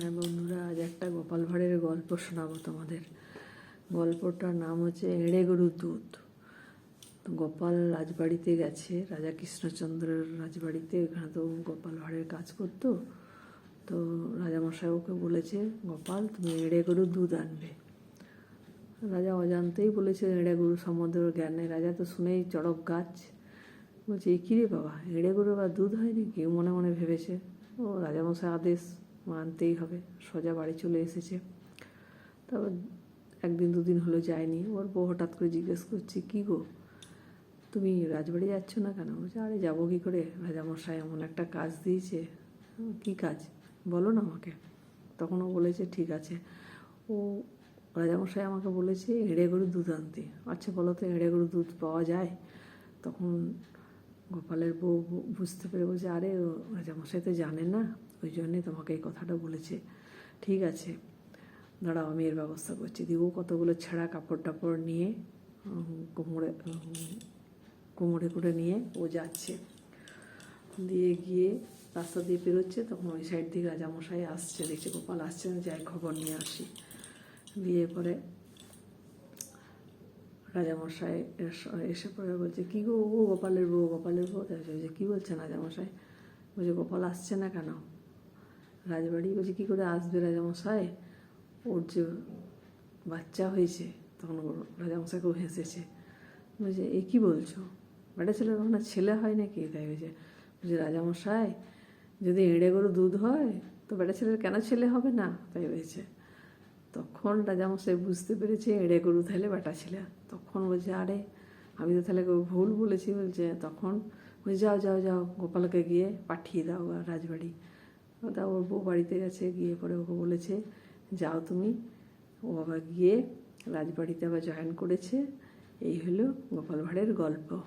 হ্যাঁ বন্ধুরা, আজ একটা গোপাল ভাঁড়ের গল্প শোনাবো তোমাদের। গল্পটার নাম হচ্ছে এড়ে গরুর দুধ। গোপাল রাজবাড়িতে গেছে, রাজা কৃষ্ণচন্দ্রের রাজবাড়িতে, ওখানে তো গোপাল ভাঁড়ের কাজ করতো। তো রাজামশাই ওকে বলেছে, গোপাল, তুমি এড়ে গরুর দুধ আনবে। রাজা অজান্তেই বলেছে, এড়ে গরু সম্বন্ধে জ্ঞান নেই। রাজা তো শুনেই চড়ক গাছ। বলছে, "এ কি রে বাবা, এড়ে গরু আবার দুধ হয়নি? কি মনে মনে ভেবেছে। ও রাজামশাই আদেশ মানতেই হবে সোজা বাড়ি চলে এসেছে। তারপর একদিন দুদিন হলো যায়নি। ওর বউ হঠাৎ করে জিজ্ঞেস করছে কী গো? তুমি রাজবাড়ি যাচ্ছ না কেন? বলছে আরে যাব কী করে? রাজামশাই এমন একটা কাজ দিয়েছে। "হুম, কী কাজ? বলো না আমাকে। তখন ও বলেছে ঠিক আছে। ও রাজামশাই আমাকে বলেছে এঁড়ে গরু দুধ আনতে। আচ্ছা বলো তো এঁড়ে গরু দুধ পাওয়া যায়? তখন গোপালের বউ বুঝতে পেরে বলছে, আরে ও রাজামশাই তো জানে না, ওই জন্যে তোমাকে এই কথাটা বলেছে। ঠিক আছে, দাঁড়াও, আমি এর ব্যবস্থা করছি। ও কতগুলো ছেঁড়া কাপড় টাপড় নিয়ে কোমরে কোমরে করে নিয়ে ও যাচ্ছে। দিয়ে গিয়ে রাস্তা দিয়ে পেরোচ্ছে তখন ওই সাইড দিয়ে রাজামশাই আসছে, দেখছে গোপাল আসছে যাই খবর নিয়ে আসি। দিয়ে পরে রাজামশাই এস- পরে বলছে, কী গো, ও গোপালের বউ গোপালের বউ? বলছে, কী বলছেন রাজামশাই? বলছে, গোপাল আসছে না কেন? রাজবাড়ি বলছে, কী করে আসবে রাজামশাই? ওর যে বাচ্চা হয়েছে, তখন রাজামশাই খুব হেসেছে। বলছে, এ কী বলছো? বেটা ছেলের কখনো ছেলে হয় নাকি? তাই বলছে বলছে, রাজামশাই, যদি এঁড়ে গরু দুধ হয়, তো বেটা ছেলের কেন ছেলে হবে না? তাই হয়েছে তখন রাজামশাই বুঝতে পেরেছে, এড়ে গরু তাহলে বেটা ছেলে। তখন বলছে, আরে, আমি তো তাহলে ভুল বলেছি। বলছে, তখন বলছে, যাও যাও যাও, গোপালকে গিয়ে পাঠিয়ে দাও রাজবাড়ি। তা ওর বউ বাড়িতে গেছে, গিয়ে পরে ওকে বলেছে, যাও তুমি। ও আবার গিয়ে রাজবাড়িতে আবার জয়েন করেছে। এই হলো গোপাল ভাঁড়ের গল্প।